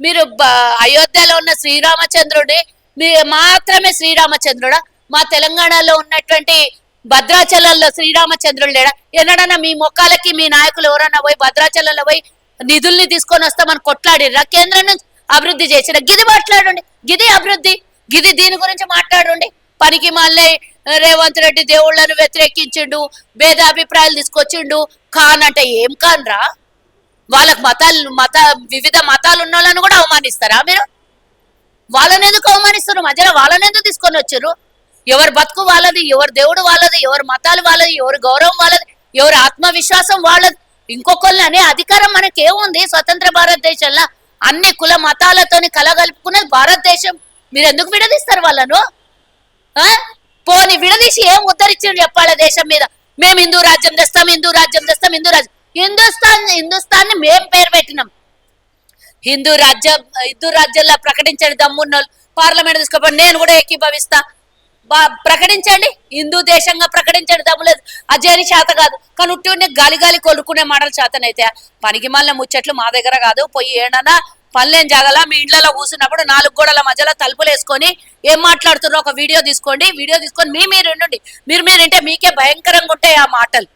మీరు బ- అయోధ్యలో ఉన్న శ్రీరామచంద్రుడి మీ మాత్రమే శ్రీరామచంద్రుడా? మా తెలంగాణలో ఉన్నటువంటి భద్రాచలంలో శ్రీరామచంద్రుడు లేడా? ఎన్నడన్నా మీ మొక్కలకి మీ నాయకులు ఎవరన్నా పోయి భద్రాచలంలో పోయి నిధుల్ని తీసుకొని వస్తామని కొట్లాడిర్రా? కేంద్రం నుంచి అభివృద్ధి చేసిన గిది మాట్లాడండి. గిది అభివృద్ధి. గిది దీని గురించి మాట్లాడండి. పనికి మళ్ళీ రేవంత్ రెడ్డి దేవుళ్ళను వ్యతిరేకించిండు భేదాభిప్రాయాలు తీసుకొచ్చిండు. ఖాన్ అంటే ఏం ఖాన్ రా వాళ్ళకి మతాలు మత వివిధ మతాలు ఉన్న వాళ్ళని కూడా అవమానిస్తారా మీరు? వాళ్ళని ఎందుకు అవమానిస్తారు మధ్యలో వాళ్ళని ఎందుకు తీసుకొని వచ్చారు? ఎవరి బతుకు వాళ్ళది ఎవరి దేవుడు వాళ్ళది ఎవరి మతాలు వాళ్ళది ఎవరి గౌరవం వాళ్ళది ఎవరి ఆత్మవిశ్వాసం వాళ్ళది. ఇంకొకరిని అనే అధికారం మనకి ఏముంది స్వతంత్ర భారతదేశంలో అన్ని కుల మతాలతోని కలగలుపుకున్నది భారతదేశం మీరు ఎందుకు విడదీస్తారు వాళ్ళను? ఆ? పోని విడదీసి ఏం ఉద్ధరించారు చెప్పాలి దేశం మీద? మేము హిందూ రాజ్యం తెస్తాం హిందూ రాజ్యం తెస్తాం హిందూ రాజ్యం హిందుస్థాన్ హిందుస్థాన్ని మేం పేరు పెట్టినాం. హిందూ రాజ్యం హిందూ రాజ్యాల్లో ప్రకటించండి దమ్మున్నోళ్ళు. పార్లమెంట్ తీసుకోపోయి నేను కూడా ఏకీభవిస్తా. బా ప్రకటించండి. హిందూ దేశంగా ప్రకటించండి దమ్ములేదు అజయని చేత కాదు. కానీ ఉట్టి గాలి గాలి కొలుకునే మాటలు చేతనైతే పనికి మళ్ళీ ముచ్చట్లు మా దగ్గర కాదు. పోయి ఏడనా పనులేం జాగలా మీ ఇండ్లలో కూర్చున్నప్పుడు నాలుగు గోడల మధ్యలో తలుపులు వేసుకొని ఏం మాట్లాడుతున్నారో ఒక వీడియో తీసుకోండి. వీడియో తీసుకొని మీ మీరు ఉండండి. మీరు మీరు వింటే మీకే భయంకరంగా ఉంటాయి ఆ మాటలు.